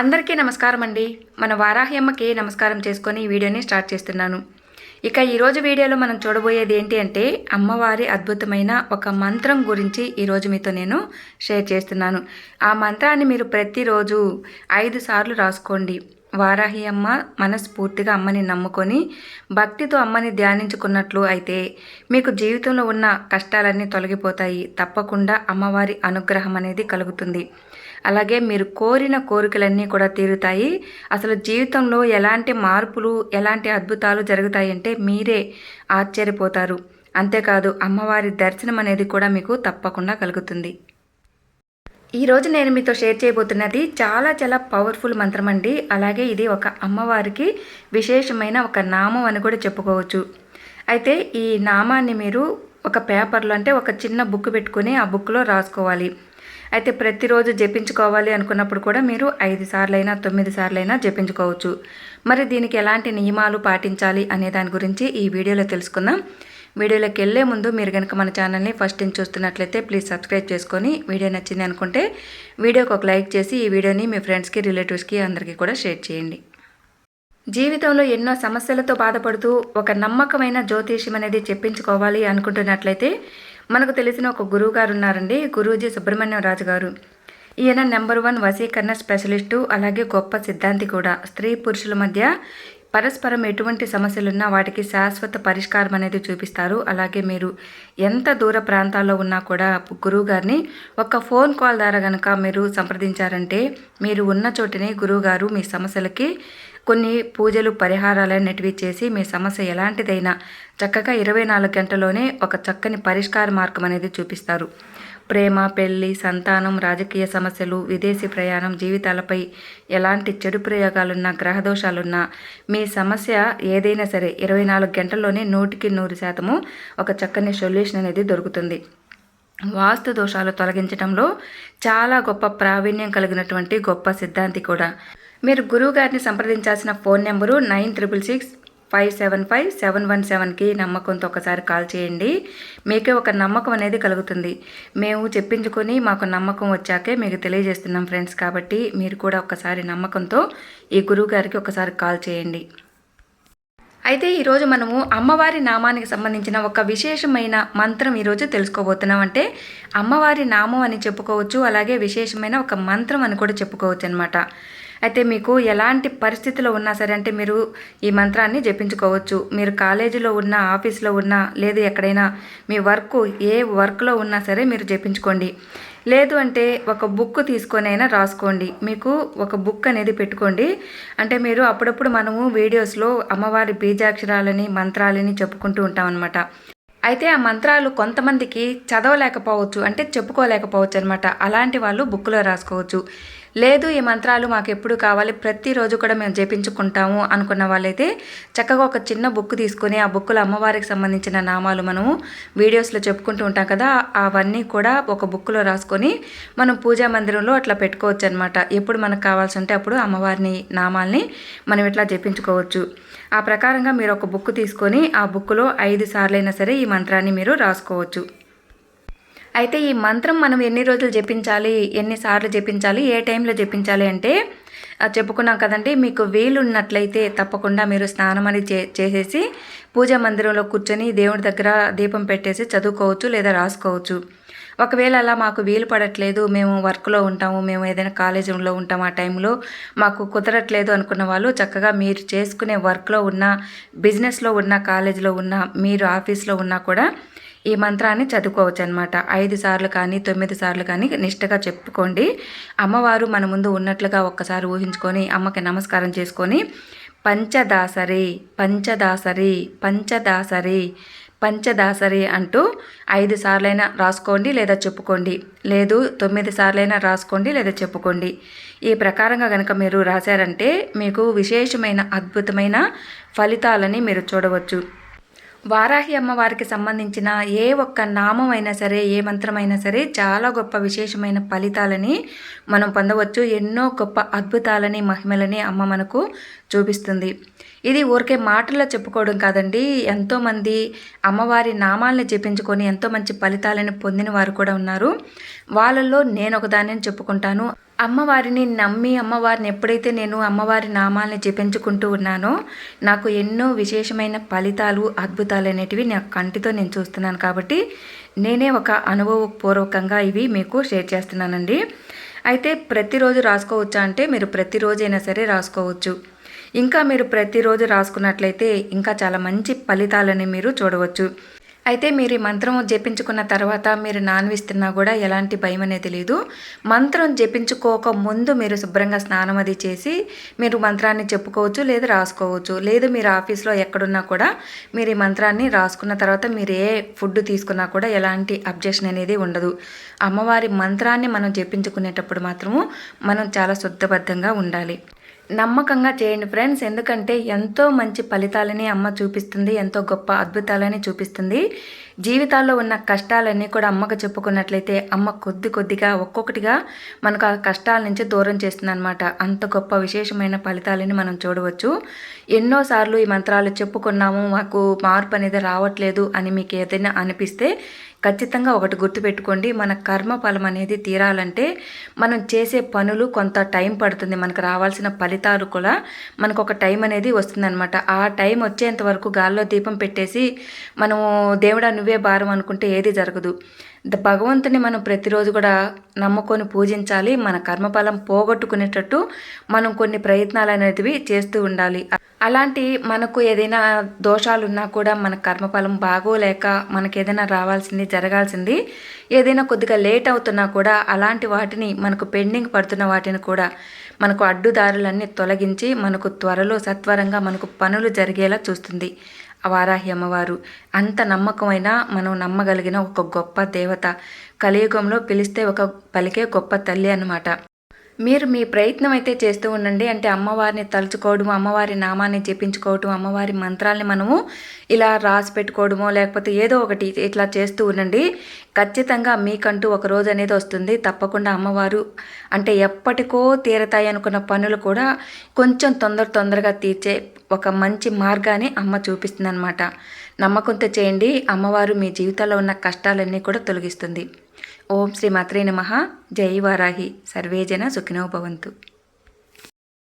అందరికీ నమస్కారం అండి మన వారాహ్యమ్మకి నమస్కారం చేసుకొని ఈ వీడియోని స్టార్ట్ చేస్తున్నాను. ఇక ఈరోజు వీడియోలో మనం చూడబోయేది ఏంటి అంటే అమ్మవారి అద్భుతమైన ఒక మంత్రం గురించి ఈరోజు మీతో నేను షేర్ చేస్తున్నాను. ఆ మంత్రాన్ని మీరు ప్రతిరోజు ఐదు సార్లు రాసుకోండి. వారాహి అమ్మ మనస్ఫూర్తిగా అమ్మని నమ్ముకొని భక్తితో అమ్మని ధ్యానించుకున్నట్లు అయితే మీకు జీవితంలో ఉన్న కష్టాలన్నీ తొలగిపోతాయి. తప్పకుండా అమ్మవారి అనుగ్రహం అనేది కలుగుతుంది. అలాగే మీరు కోరిన కోరికలన్నీ కూడా తీరుతాయి. అసలు జీవితంలో ఎలాంటి మార్పులు ఎలాంటి అద్భుతాలు జరుగుతాయంటే మీరే ఆశ్చర్యపోతారు. అంతేకాదు అమ్మవారి దర్శనం అనేది కూడా మీకు తప్పకుండా కలుగుతుంది. ఈరోజు నేను మీతో షేర్ చేయబోతున్నది చాలా చాలా పవర్ఫుల్ మంత్రం అండి. అలాగే ఇది ఒక అమ్మవారికి విశేషమైన ఒక నామం అని కూడా చెప్పుకోవచ్చు. అయితే ఈ నామాన్ని మీరు ఒక పేపర్లో అంటే ఒక చిన్న బుక్ పెట్టుకుని ఆ బుక్లో రాసుకోవాలి. అయితే ప్రతిరోజు జపించుకోవాలి అనుకున్నప్పుడు కూడా మీరు ఐదు సార్లైనా తొమ్మిది సార్లైనా జపించుకోవచ్చు. మరి దీనికి ఎలాంటి నియమాలు పాటించాలి అనే దాని గురించి ఈ వీడియోలో తెలుసుకుందాం. వీడియోలోకి వెళ్ళే ముందు మీరు కనుక మన ఛానల్ని ఫస్ట్ టైం చూస్తున్నట్లయితే ప్లీజ్ సబ్స్క్రైబ్ చేసుకొని వీడియో నచ్చింది అనుకుంటే వీడియోకి ఒక లైక్ చేసి ఈ వీడియోని మీ ఫ్రెండ్స్కి రిలేటివ్స్కి అందరికీ కూడా షేర్ చేయండి. జీవితంలో ఎన్నో సమస్యలతో బాధపడుతూ ఒక నమ్మకమైన జ్యోతిష్యం అనేది చెప్పించుకోవాలి అనుకుంటున్నట్లయితే మనకు తెలిసిన ఒక గురువు గారు ఉన్నారండి గురూజీ సుబ్రహ్మణ్యం రాజు గారు. ఈయన నెంబర్ వన్ వశీకరణ స్పెషలిస్టు అలాగే గొప్ప సిద్ధాంతి కూడా. స్త్రీ పురుషుల మధ్య పరస్పరం ఎటువంటి సమస్యలున్నా వాటికి శాశ్వత పరిష్కారం అనేది చూపిస్తారు. అలాగే మీరు ఎంత దూర ప్రాంతాల్లో ఉన్నా కూడా గురువు గారిని ఒక ఫోన్ కాల్ ద్వారా కనుక మీరు సంప్రదించారంటే మీరు ఉన్న చోటనే గురువుగారు మీ సమస్యలకి కొన్ని పూజలు పరిహారాలు అనేటివి చేసి మీ సమస్య ఎలాంటిదైనా చక్కగా ఇరవై నాలుగు గంటలోనే ఒక చక్కని పరిష్కార మార్గం అనేది చూపిస్తారు. ప్రేమ పెళ్ళి సంతానం రాజకీయ సమస్యలు విదేశీ ప్రయాణం జీవితాలపై ఎలాంటి చెడు ప్రయోగాలున్నా గ్రహదోషాలున్నా మీ సమస్య ఏదైనా సరే ఇరవై నాలుగు గంటల్లోనే నూటికి నూరు శాతము ఒక చక్కని సొల్యూషన్ అనేది దొరుకుతుంది. వాస్తు దోషాలు తొలగించడంలో చాలా గొప్ప ప్రావీణ్యం కలిగినటువంటి గొప్ప సిద్ధాంతి కూడా. మీరు గురువు గారిని సంప్రదించాల్సిన phone number nine triple six five seven five seven one సెవెన్కి నమ్మకంతో ఒకసారి కాల్ చేయండి. మీకే ఒక నమ్మకం అనేది కలుగుతుంది. మేము చెప్పించుకొని మాకు నమ్మకం వచ్చాకే మీకు తెలియజేస్తున్నాం ఫ్రెండ్స్ కాబట్టి మీరు కూడా ఒకసారి నమ్మకంతో ఈ గురువు గారికి ఒకసారి కాల్ చేయండి. అయితే ఈరోజు మనము అమ్మవారి నామానికి సంబంధించిన ఒక విశేషమైన మంత్రం ఈరోజు తెలుసుకోబోతున్నాం. అంటే అమ్మవారి నామం అని చెప్పుకోవచ్చు అలాగే విశేషమైన ఒక మంత్రం అని కూడా చెప్పుకోవచ్చు అనమాట అయితే మీకు ఎలాంటి పరిస్థితిలో ఉన్నా సరే అంటే మీరు ఈ మంత్రాన్ని జపించుకోవచ్చు. మీరు కాలేజీలో ఉన్న ఆఫీస్లో ఉన్నా లేదు ఎక్కడైనా మీ వర్క్ ఏ వర్క్లో ఉన్నా సరే మీరు జపించుకోండి. లేదు అంటే ఒక బుక్ తీసుకొని అయినా రాసుకోండి. మీకు ఒక బుక్ అనేది పెట్టుకోండి. అంటే మీరు అప్పుడప్పుడు మనము వీడియోస్లో అమ్మవారి బీజాక్షరాలని మంత్రాలని చెప్పుకుంటూ ఉంటాం అనమాట అయితే ఆ మంత్రాలు కొంతమందికి చదవలేకపోవచ్చు అంటే చెప్పుకోలేకపోవచ్చు అనమాట అలాంటి వాళ్ళు బుక్లో రాసుకోవచ్చు. లేదు ఈ మంత్రాలు మాకు ఎప్పుడు కావాలి ప్రతిరోజు కూడా మేము జపించుకుంటాము అనుకున్న వాళ్ళైతే చక్కగా ఒక చిన్న బుక్ తీసుకొని ఆ బుక్లో అమ్మవారికి సంబంధించిన నామాలు మనము వీడియోస్లో చెప్పుకుంటూ ఉంటాం కదా అవన్నీ కూడా ఒక బుక్లో రాసుకొని మనం పూజా మందిరంలో అట్లా పెట్టుకోవచ్చు అనమాట ఎప్పుడు మనకు కావాల్సి ఉంటే అప్పుడు అమ్మవారిని నామాల్ని మనం ఇట్లా జపించుకోవచ్చు. ఆ ప్రకారంగా మీరు ఒక బుక్ తీసుకొని ఆ బుక్లో ఐదు సార్లైనా సరే ఈ మంత్రాన్ని మీరు రాసుకోవచ్చు. అయితే ఈ మంత్రం మనం ఎన్ని రోజులు జపించాలి ఎన్నిసార్లు జపించాలి ఏ టైంలో జపించాలి అంటే చెప్పుకున్నాం కదండి మీకు వీలున్నట్లయితే తప్పకుండా మీరు స్నానం అని చే చేసేసి పూజా మందిరంలో కూర్చొని దేవుడి దగ్గర దీపం పెట్టేసి చదువుకోవచ్చు లేదా రాసుకోవచ్చు. ఒకవేళ అలా మాకు వీలు పడట్లేదు మేము వర్క్లో ఉంటాము మేము ఏదైనా కాలేజీలో ఉంటాం ఆ టైంలో మాకు కుదరట్లేదు అనుకున్న వాళ్ళు చక్కగా మీరు చేసుకునే వర్క్లో ఉన్న బిజినెస్లో ఉన్న కాలేజీలో ఉన్న మీరు ఆఫీస్లో ఉన్నా కూడా ఈ మంత్రాన్ని చదువుకోవచ్చు అనమాట ఐదు సార్లు కానీ తొమ్మిది సార్లు కానీ నిష్టగా చెప్పుకోండి. అమ్మవారు మన ముందు ఉన్నట్లుగా ఒక్కసారి ఊహించుకొని అమ్మకి నమస్కారం చేసుకొని పంచదాసరి పంచదాసరి పంచదాసరి పంచదాసరి అంటూ ఐదు సార్లైనా రాసుకోండి లేదా చెప్పుకోండి. లేదు తొమ్మిది సార్లైనా రాసుకోండి లేదా చెప్పుకోండి. ఈ ప్రకారంగా కనుక మీరు రాశారంటే మీకు విశేషమైన అద్భుతమైన ఫలితాలని మీరు చూడవచ్చు. వారాహి అమ్మవారికి సంబంధించిన ఏ ఒక్క నామం అయినా సరే ఏ మంత్రమైనా సరే చాలా గొప్ప విశేషమైన ఫలితాలని మనం పొందవచ్చు. ఎన్నో గొప్ప అద్భుతాలని మహిమలని అమ్మ మనకు చూపిస్తుంది. ఇది ఊరికే మాటల్లో చెప్పుకోవడం కాదండి. ఎంతోమంది అమ్మవారి నామాల్ని చెప్పించుకొని ఎంతో మంచి ఫలితాలను పొందిన వారు కూడా ఉన్నారు. వాళ్ళల్లో నేను ఒకదాన్ని చెప్పుకుంటాను. అమ్మవారిని నమ్మి అమ్మవారిని ఎప్పుడైతే నేను అమ్మవారి నామాల్ని జపించుకుంటూ ఉన్నానో నాకు ఎన్నో విశేషమైన ఫలితాలు అద్భుతాలు అనేటివి నా కంటితో నేను చూస్తున్నాను కాబట్టి నేనే ఒక అనుభవపూర్వకంగా ఇవి మీకు షేర్ చేస్తున్నానండి. అయితే ప్రతిరోజు రాసుకోవచ్చా అంటే మీరు ప్రతిరోజైనా సరే రాసుకోవచ్చు. ఇంకా మీరు ప్రతిరోజు రాసుకున్నట్లయితే ఇంకా చాలా మంచి ఫలితాలని మీరు చూడవచ్చు. అయితే మీరు ఈ మంత్రం జపించుకున్న తర్వాత మీరు నాన్విస్తున్నా కూడా ఎలాంటి భయం అనేది లేదు. మంత్రం జపించుకోక ముందు మీరు శుభ్రంగా స్నానం అది చేసి మీరు మంత్రాన్ని చెప్పుకోవచ్చు లేదా రాసుకోవచ్చు. లేదు మీరు ఆఫీస్లో ఎక్కడున్నా కూడా మీరు ఈ మంత్రాన్ని రాసుకున్న తర్వాత మీరు ఏ ఫుడ్ తీసుకున్నా కూడా ఎలాంటి అబ్జెక్షన్ అనేది ఉండదు. అమ్మవారి మంత్రాన్ని మనం జపించుకునేటప్పుడు మాత్రము మనం చాలా శుద్ధబద్ధంగా ఉండాలి. నమ్మకంగా చేయండి ఫ్రెండ్స్. ఎందుకంటే ఎంతో మంచి ఫలితాలని అమ్మ చూపిస్తుంది ఎంతో గొప్ప అద్భుతాలని చూపిస్తుంది. జీవితాల్లో ఉన్న కష్టాలన్నీ కూడా అమ్మకు చెప్పుకున్నట్లయితే అమ్మ కొద్ది కొద్దిగా ఒక్కొక్కటిగా మనకు ఆ కష్టాల నుంచి దూరం చేస్తుంది అనమాట అంత గొప్ప విశేషమైన ఫలితాలని మనం చూడవచ్చు. ఎన్నోసార్లు ఈ మంత్రాలు చెప్పుకున్నాము మాకు మార్పు అనేది రావట్లేదు అని మీకు ఏదైనా అనిపిస్తే ఖచ్చితంగా ఒకటి గుర్తుపెట్టుకోండి మన కర్మ ఫలం అనేది తీరాలంటే మనం చేసే పనులు కొంత టైం పడుతుంది మనకు రావాల్సిన ఫలితాలు కూడా మనకు ఒక టైం అనేది వస్తుందన్నమాట. ఆ టైం వచ్చేంత వరకు గాల్లో దీపం పెట్టేసి మనము దేవుడా నువ్వే భారం అనుకుంటే ఏది జరగదు. భగవంతుని మనం ప్రతిరోజు కూడా నమ్ముకొని పూజించాలి మన కర్మఫలం పోగొట్టుకునేటట్టు మనం కొన్ని ప్రయత్నాలు అనేటివి చేస్తూ ఉండాలి. అలాంటి మనకు ఏదైనా దోషాలు ఉన్నా కూడా మన కర్మఫలం బాగోలేక మనకు ఏదైనా రావాల్సింది జరగాల్సింది ఏదైనా కొద్దిగా లేట్ అవుతున్నా కూడా అలాంటి వాటిని మనకు పెండింగ్ పడుతున్న వాటిని కూడా మనకు అడ్డుదారులన్నీ తొలగించి మనకు త్వరలో సత్వరంగా మనకు పనులు జరిగేలా చూస్తుంది. వారాహి అమ్మవారు అంత నమ్మకమైన మనం నమ్మగలిగిన ఒక గొప్ప దేవత. కలియుగంలో పిలిస్తే ఒక పలికే గొప్ప తల్లి అనమాట మీరు మీ ప్రయత్నం అయితే చేస్తూ ఉండండి. అంటే అమ్మవారిని తలుచుకోవడం అమ్మవారి నామాన్ని జపించుకోవడం అమ్మవారి మంత్రాల్ని మనము ఇలా రాసి పెట్టుకోవడమో లేకపోతే ఏదో ఒకటి ఇట్లా చేస్తూ ఉండండి. ఖచ్చితంగా మీకంటూ ఒక రోజు అనేది వస్తుంది. తప్పకుండా అమ్మవారు అంటే ఎప్పటికో తీరతాయి అనుకున్న పనులు కూడా కొంచెం తొందర తొందరగా తీర్చే ఒక మంచి మార్గాన్ని అమ్మ చూపిస్తుంది అనమాట నమ్మకంతో చేయండి. అమ్మవారు మీ జీవితంలో ఉన్న కష్టాలన్నీ కూడా తొలగిస్తుంది. ఓం శ్రీ మాత్రే నమ. జై వారాహి. సర్వేజన సుఖినో భవంతు.